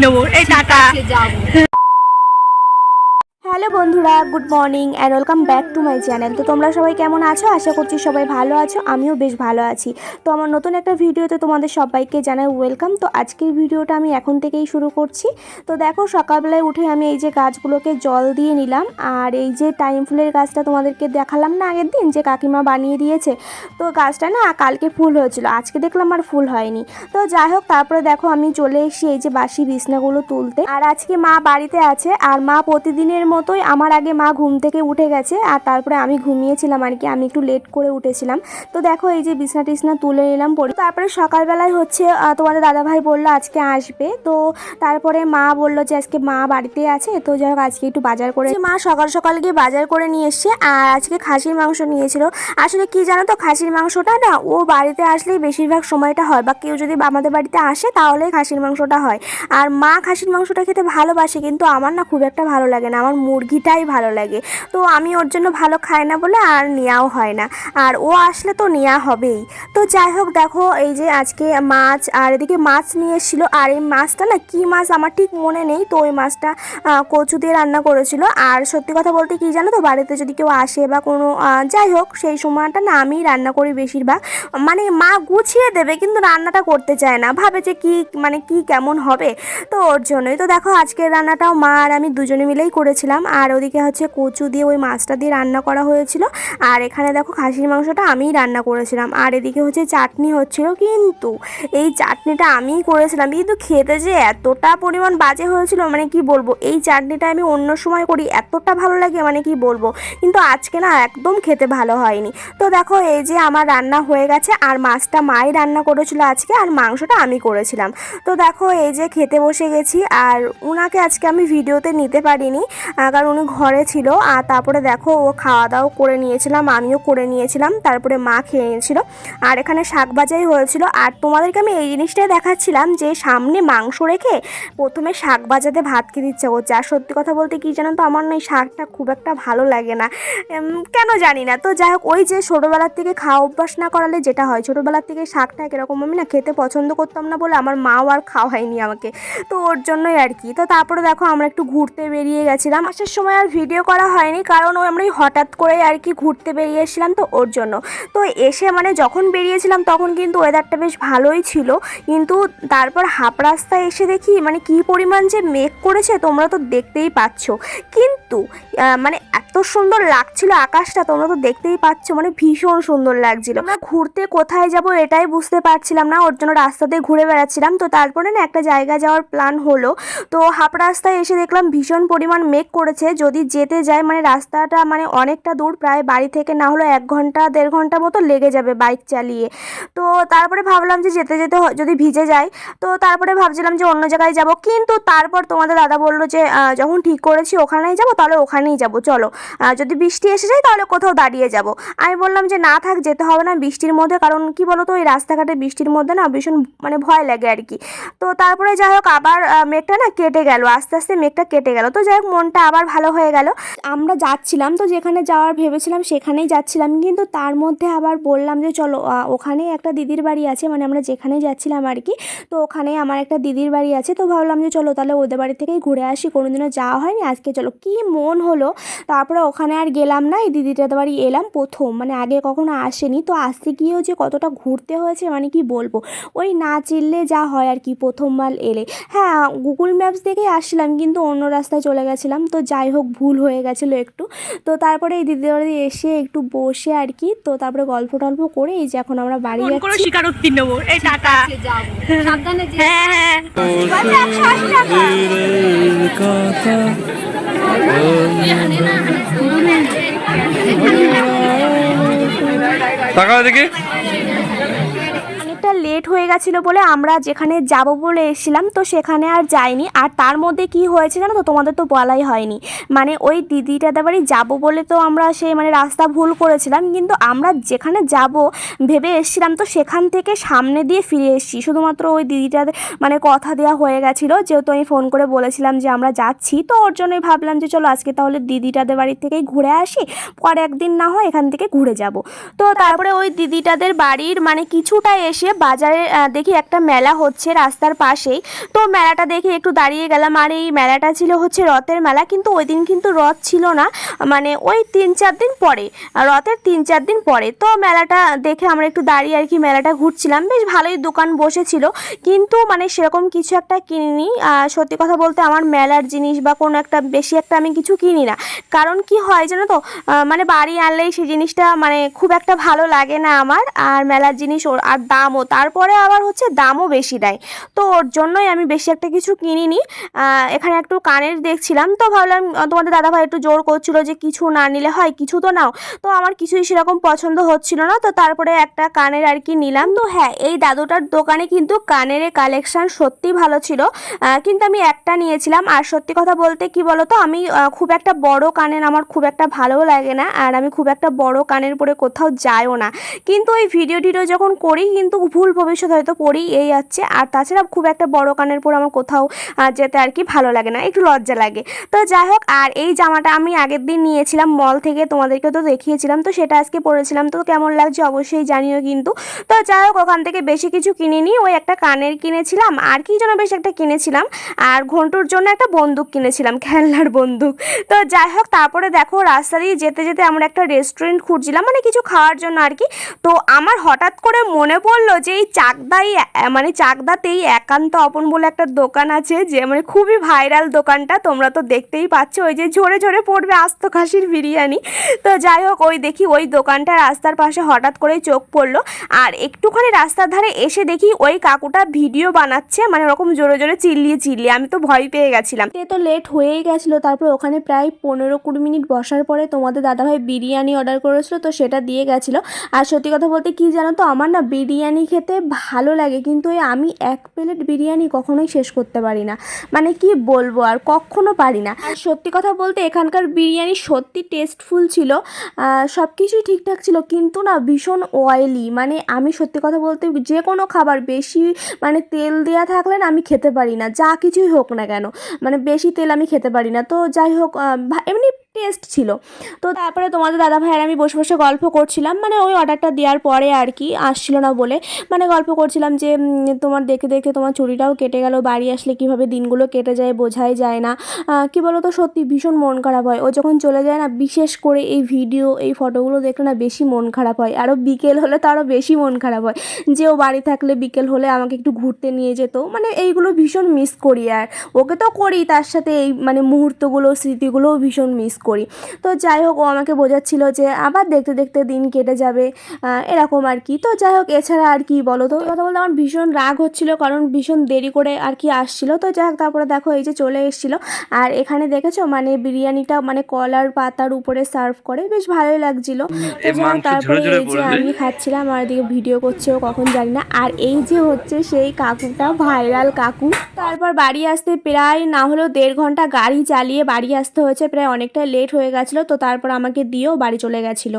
নেব এই টাটা বন্ধুরা good morning and welcome back to my channel তো তোমরা সবাই কেমন আছো? আশা করছি সবাই ভালো আছো, আমিও বেশ ভালো আছি। তো আমার নতুন একটা ভিডিওতে তোমাদের সবাইকে জানাই ওয়েলকাম তো আজকের ভিডিওটা আমি এখন থেকেই শুরু করছি। তো দেখো, সকালবেলায় উঠে আমি এই যে গাছগুলোকে জল দিয়ে নিলাম, আর এই যে টাইম ফুলের গাছটা তোমাদেরকে দেখালাম না আগের দিন, যে কাকিমা বানিয়ে দিয়েছে। তো গাছটা না কালকে ফুল হয়েছিল, আজকে দেখলাম আর ফুল হয়নি। তো যাই হোক, তারপরে দেখো আমি চলে এসেছি এই যে বাসি বিছনাগুলো তুলতে। আর আজকে মা বাড়িতে আছে, আর মা প্রতিদিনের মতোই আমার আগে মা ঘুম থেকে উঠে গেছে আর তারপরে আমি ঘুমিয়েছিলাম আর কি, আমি একটু লেট করে উঠেছিলাম। তো দেখো এই যে বিছনা টিছনা তুলে নিলাম পরে তারপরে সকালবেলায় হচ্ছে তোমাদের দাদাভাই বলল আজকে আসবে। তো তারপরে মা বলল যে আজকে মা বাড়িতে আছে, তো যাই হোক আজকে একটু বাজার করে মা সকাল সকাল গিয়ে বাজার করে নিয়ে এসছে আর আজকে খাসির মাংস নিয়েছিল। আসলে কি জানো তো, খাসির মাংসটা না, ও বাড়িতে আসলেই বেশিরভাগ সময়টা হয় বা কেউ যদি আমাদের বাড়িতে আসে তাহলে খাসির মাংসটা হয়। আর মা খাসির মাংসটা খেতে ভালোবাসে, কিন্তু আমার না খুব একটা ভালো লাগে না। আমার মুরগিটাই ভালো লাগে। তো আমি ওর জন্য ভালো খাই না বলে আর নেওয়াও হয় না। আর ও আসলে তো নেওয়া হবেই। তো যাই হোক, দেখো এই যে আজকে মাছ আর এদিকে মাছ নিয়ে এসেছিল। আর এই মাছটা না, কি মাছ আমার ঠিক মনে নেই। তো ওই মাছটা কচু দিয়ে রান্না করেছিল। আর সত্যি কথা বলতে কি জানো তো, বাড়িতে যদি কেউ আসে বা কোনো যাই হোক, সেই সময়টা না আমিই রান্না করি বেশিরভাগ। মানে মা গুছিয়ে দেবে, কিন্তু রান্নাটা করতে চায় না। ভাবে যে কি মানে কি কেমন হবে। তো ওর জন্যই। তো দেখো, আজকের রান্নাটাও মা আর আমি দুজনে মিলেই করেছিলাম। আর ওদিকে হচ্ছে কচু দিয়ে ওই মাছটা দিয়ে রান্না করা হয়েছিল। আর এখানে দেখো খাসির মাংসটা আমিই রান্না করেছিলাম। আর এদিকে হচ্ছে চাটনি হচ্ছিল কিন্তু এই চাটনিটা আমিই করেছিলাম। কিন্তু খেতে যে এতটা পরিমাণ বাজে হয়েছিল মানে কি বলব, এই চাটনিটা আমি অন্য সময় করি, এতটা ভালো লাগে মানে কি বলব। কিন্তু আজকে না একদম খেতে ভালো হয়নি। তো দেখো এই যে আমার রান্না হয়ে গেছে, আর মাছটা মাই রান্না করেছিল আজকে, আর মাংসটা আমি করেছিলাম। তো দেখো এই যে খেতে বসে গেছি, আর উনাকে আজকে আমি ভিডিওতে নিতে পারিনি কারণ উনি ঘরে ছিল আর তারপরে দেখো ও খাওয়া দাওয়া করে নিয়েছিলাম, আমিও করে নিয়েছিলাম, তারপরে মা খেয়ে নিয়েছিল। আর এখানে শাক ভাজাই হয়েছিল। আর তোমাদেরকে আমি এই জিনিসটাই দেখাচ্ছিলাম যে সামনে মাংস রেখে প্রথমে শাক ভাজাতে ভাত খেতে ইচ্ছা করছে। আর সত্যি কথা বলতে কি জানো তো, আমার না এই শাকটা খুব একটা ভালো লাগে না। কেন জানি না। তো যাই হোক, ওই যে ছোটোবেলার থেকে খাওয়া অভ্যাস না করালে যেটা হয়, ছোটোবেলার থেকে শাকটা এরকম আমি না খেতে পছন্দ করতাম না বলে আমার মাও আর খাওয়ায়নি আমাকে। তো ওর জন্যই আর কি। তো তারপরে দেখো আমরা একটু ঘুরতে বেরিয়ে গেছিলাম। আসার সময় আর ভিডিও করা হয়নি, কারণ ওই আমরা হঠাৎ করে আর কি ঘুরতে বেরিয়ে এসেছিলাম তো ওর জন্য। তো এসে মানে যখন বেরিয়েছিলাম তখন কিন্তু ওয়েদারটা বেশ ভালোই ছিল, কিন্তু তারপর হাফ রাস্তায় এসে দেখি মানে কি পরিমাণ যে মেঘ করেছে তোমরা তো দেখতেই পাচ্ছ। কিন্তু মানে এত সুন্দর লাগছিল আকাশটা, তোমরা তো দেখতেই পাচ্ছ মানে ভীষণ সুন্দর লাগছিল। আমরা ঘুরতে কোথায় যাব এটাই বুঝতে পারছিলাম না, ওর জন্য রাস্তাতে ঘুরে বেড়াচ্ছিলাম। তো তারপরে না একটা জায়গায় যাওয়ার প্ল্যান হলো, তো হাফ রাস্তায় এসে দেখলাম ভীষণ পরিমাণ মেঘ করেছে যদি যেতে যায় মানে রাস্তাটা মানে অনেকটা দূর, প্রায় বাড়ি থেকে না হলো এক ঘণ্টা, দেড় ঘণ্টা মতো লেগে যাবে বাইক চালিয়ে। তো তারপরে ভাবলাম যে যেতে যেতে যদি ভিজে যায় তো তারপরে ভাবছিলাম যে অন্য জায়গায় যাব। কিন্তু তারপর তোমাদের দাদা বলল যে যখন ঠিক করেছি ওখানেই যাব, তাহলে ওখানেই যাব, চলো। যদি বৃষ্টি এসে যায়, তাহলে কোথাও দাঁড়িয়ে যাব। আমি বললাম যে না থাক, যেতে হবে না বৃষ্টির মধ্যে, কারণ কি বলো তো ওই রাস্তাঘাটে বৃষ্টির মধ্যে না ভীষণ মানে ভয় লাগে আর কি। তো তারপরে যাই হোক, আবার মেঘটা না কেটে গেল, আস্তে আস্তে মেঘটা কেটে গেল। তো যাই হোক, মনটা আবার ভালো হয়ে গেল। আমরা যাচ্ছিলাম তো যেখানে যাওয়ার ভেবেছিলাম সেখানেই যাচ্ছিলাম। কিন্তু তার মধ্যে আবার বললাম যে, চলো ওখানে একটা দিদির বাড়ি আছে। মানে আমরা যেখানে যাচ্ছিলাম আর কি, তো ওখানে আমার একটা দিদির বাড়ি আছে। তো ভাবলাম যে, চলো, তাহলে ওদের বাড়ি থেকেই ঘুরে আসি। কোনোদিনও যাওয়া হয়নি। আজকে চলো। কি মন হলো। তারপরে ওখানে আর গেলাম না। এই দিদিটার বাড়ি এলাম প্রথম। মানে আগে কখনো আসেনি। তো আসতে গিয়েও যে কতটা ঘুরতে হয়েছে মানে কি বলব? ওই না চিনলে যা হয় আর কি প্রথমবার এলে। হ্যাঁ গুগল ম্যাপস দেখেই আসছিলাম, কিন্তু অন্য রাস্তায় চলে গেছিলাম। তো যাই হোক ভুল হয়ে গেছিল একটু। তো তারপরে এই দিদির এসে একটু বসে আর কি তো তারপরে গল্প টল্প করে এই যে এখন আমরা বাড়ি যাচ্ছি। স্বীকারোক্তি নেব। এই টাটা। হ্যাঁ হ্যাঁ। তাকাও দেখি লেট হয়ে গেছিল বলে আমরা যেখানে যাব বলে এসেছিলাম, তো সেখানে আর যাইনি। আর তার মধ্যে কি হয়েছে জানো তো, তোমাদের তো বলাই হয়নি। মানে ওই দিদিটাদের বাড়ি যাব বলে তো আমরা সেই মানে রাস্তা ভুল করেছিলাম, কিন্তু আমরা যেখানে যাব ভেবে এসেছিলাম, তো সেখান থেকে সামনে দিয়ে ফিরে এসেছি। শুধুমাত্র ওই দিদিটাদের মানে কথা দেওয়া হয়ে গেছিল, যেহেতু আমি ফোন করে বলেছিলাম যে আমরা যাচ্ছি, তো ওর জন্যই ভাবলাম যে চলো আজকে তাহলে দিদিটাদের বাড়ি থেকেই ঘুরে আসি, পরে একদিন না হয় এখান থেকে ঘুরে যাব। তো তারপরে ওই দিদিটাদের বাড়ির মানে কিছুটা এসে বাজার দেখি একটা মেলা হচ্ছে রাস্তার পাশেই। তো মেলাটা দেখে একটু দাঁড়িয়ে গেলাম। আর এই মেলাটা ছিল হচ্ছে রথের মেলা, কিন্তু ওই দিন কিন্তু রথ ছিল না। মানে ওই তিন চার দিন পরে রথের তিন চার দিন পরে। তো মেলাটা দেখে আমরা একটু দাঁড়িয়ে আর কি মেলাটা ঘুরছিলাম। বেশ ভালোই দোকান বসেছিল। কিন্তু মানে সেরকম কিছু একটা কিনিনি। সত্যি কথা বলতে আমার মেলার জিনিস বা কোনো একটা বেশি একটা আমি কিছু কিনি না। কারণ কি হয় জানো তো মানে বাড়ি আনলেই সেই জিনিসটা মানে খুব একটা ভালো লাগে না আমার। আর মেলার জিনিস আর দামও তারপরে আবার হচ্ছে দামও বেশি দেয়। তো ওর জন্যই আমি বেশি একটা কিছু কিনিনি। এখানে একটু কানের দেখছিলাম। তো ভাবলাম তোমাদের দাদাভাই একটু জোর করছিল যে কিছু না নিলে হয়, কিছু তো নাও। তো আমার কিছুই সেরকম পছন্দ হচ্ছিল না। তো তারপরে একটা কানের আর কি নিলাম। তো হ্যাঁ এই দাদুটার দোকানে কিন্তু কানের কালেকশান সত্যি ভালো ছিল। কিন্তু আমি একটা নিয়েছিলাম। আর সত্যি কথা বলতে কি বলতো, আমি খুব একটা বড় কানের আমার খুব একটা ভালোও লাগে না। আর আমি খুব একটা বড় কানের পরে কোথাও যাইও না। কিন্তু ওই ভিডিও টিডিও যখন করি, কিন্তু ভুল ভবিষ্যৎ হয়তো করি এই যাচ্ছে। আর তাছাড়া খুব একটা বড় কানের পরে আমার কোথাও যেতে আর কি ভালো লাগে না, একটু লজ্জা লাগে। তো যাই হোক, আর এই জামাটা আমি আগের দিন নিয়েছিলাম মল থেকে তোমাদেরকে তো দেখিয়েছিলাম, তো সেটা আজকে পরেছিলাম, তো কেমন লাগছে অবশ্যই জানিও কিন্তু। তো যাই হোক, ওখান থেকে বেশি কিছু কিনিনি, ওই একটা কানের কিনেছিলাম, আর কি যেন বেশ একটা কিনেছিলাম, আর ঘন্টুর জন্য একটা বন্দুক কিনেছিলাম, খেলনার বন্দুক। তো যাই হোক, তারপরে দেখো রাস্তা দিয়ে যেতে যেতে আমরা একটা রেস্টুরেন্ট খুঁজছিলাম মানে কিছু খাওয়ার জন্য আর কি। তো আমার হঠাৎ করে মনে পড়ল যে এই চাকদাই মানে চাকদাতেই একান্ত অপন বলে একটা দোকান আছে যে মানে খুবই ভাইরাল দোকানটা। তোমরা তো দেখতেই পাচ্ছ, ওই যে ঝরে ঝরে পড়বে আস্ত খাসির বিরিয়ানি। তো যাই হোক, ওই দেখি ওই দোকানটা রাস্তার পাশে হঠাৎ করেই চোখ পড়ল। আর একটুখানি রাস্তার ধারে এসে দেখি ওই কাকুটা ভিডিও বানাচ্ছে মানে ওরকম জোরে জোরে চিল্লিয়ে চিল্লিয়ে। আমি তো ভয় পেয়ে গেছিলাম। সে তো লেট হয়েই গেছিল, তারপর ওখানে প্রায় পনেরো কুড়ি মিনিট বসার পরে তোমাদের দাদাভাই বিরিয়ানি অর্ডার করেছিল, তো সেটা দিয়ে গেছিল। আর সত্যি কথা বলতে কি জানো তো, আমার না বিরিয়ানি খেতে ভালো লাগে, কিন্তু এই আমি এক প্লেট বিরিয়ানি কখনোই শেষ করতে পারি না। মানে কি বলব আর কখনো পারি না। সত্যি কথা বলতে এখানকার বিরিয়ানি সত্যি টেস্টফুল ছিল সব কিছুই ঠিকঠাক ছিল, কিন্তু না ভীষণ অয়েলি মানে আমি সত্যি কথা বলতে যে কোনো খাবার বেশি মানে তেল দেওয়া থাকলে না আমি খেতে পারি না, যা কিছুই হোক না কেন। মানে বেশি তেল আমি খেতে পারি না। তো যাই হোক এমনি টেস্ট ছিল। তো তারপরে তোমাদের দাদা ভাইয়ের আমি বসে বসে গল্প করছিলাম। মানে ওই অর্ডারটা দেওয়ার পরে আর কি আসছিল না বলে। মানে গল্প করছিলাম যে তোমার দেখে দেখে তোমার চুরিটাও কেটে গেল। বাড়ি আসলে কীভাবে দিনগুলো কেটে যায় বোঝাই যায় না। কি বলো তো সত্যি ভীষণ মন খারাপ হয়। ও যখন চলে যায় না, বিশেষ করে এই ভিডিও এই ফটোগুলো দেখলে না বেশি মন খারাপ হয়। আরও বিকেল হলে তো আরও বেশি মন খারাপ হয়। যে ও বাড়ি থাকলে বিকেল হলে আমাকে একটু ঘুরতে নিয়ে যেত। মানে এইগুলো ভীষণ মিস করি আর। ওকে তো করি, তার সাথে এই মানে মুহূর্তগুলো, স্মৃতিগুলোও ভীষণ মিস করি। তো যাই হোক ও আমাকে বোঝাচ্ছিল যে আবার দেখতে দেখতে দিন কেটে যাবে এরকম আর কি। তো যাই হোক এছাড়া আর কি বলো? তো কথা বলতে আমার ভীষণ রাগ হচ্ছিল কারণ ভীষণ দেরি করে আর কি আসছিল। তো যাই হোক তারপরে দেখো এই যে চলে এসেছিল। আর এখানে দেখেছ? মানে বিরিয়ানিটা মানে কলার পাতার উপরে সার্ভ করে। বেশ ভালোই লাগছিল। তারপরে এই যে আমি খাচ্ছিলাম আর এদিকে ভিডিও করছে ও কখন জানি না। আর এই যে হচ্ছে সেই কাকুটা ভাইরাল কাকু। তারপর বাড়ি আসতে প্রায় না হলেও দেড় ঘণ্টা গাড়ি চালিয়ে বাড়ি আসতে হয়েছে। প্রায় অনেকটা লেট হয়ে গেছিল তো তারপর আমাকে দিয়েও বাড়ি চলে গেছিল।